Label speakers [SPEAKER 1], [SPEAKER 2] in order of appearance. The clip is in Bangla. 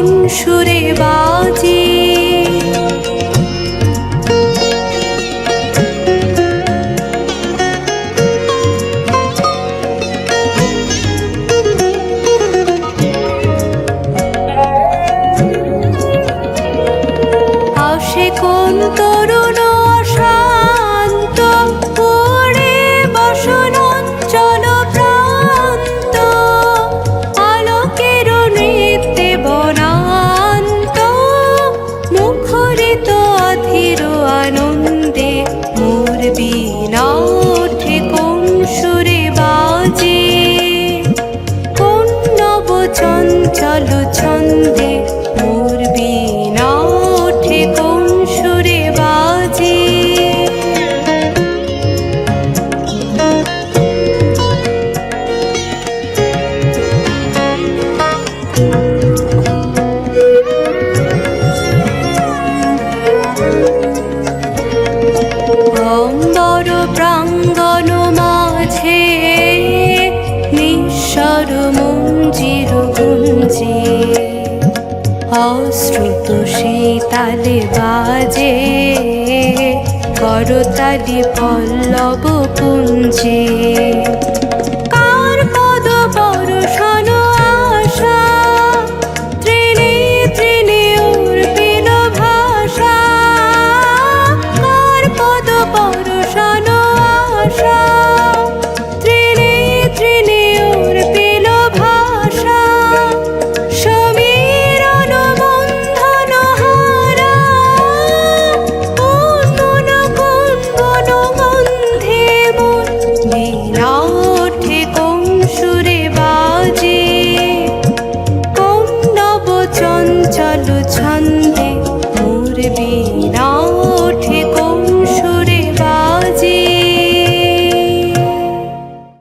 [SPEAKER 1] কোন সুরে বাজে। চঞ্চল ছন্দে মোর বিনা ওঠে কোন সুরে বাজে। অম্বর প্রাঙ্গণ মাঝে নিঃস্বর মঞ্জির গুঞ্জে অশ্রুত সেই তালে বাজে। করতালি পল্লব পুঞ্জে।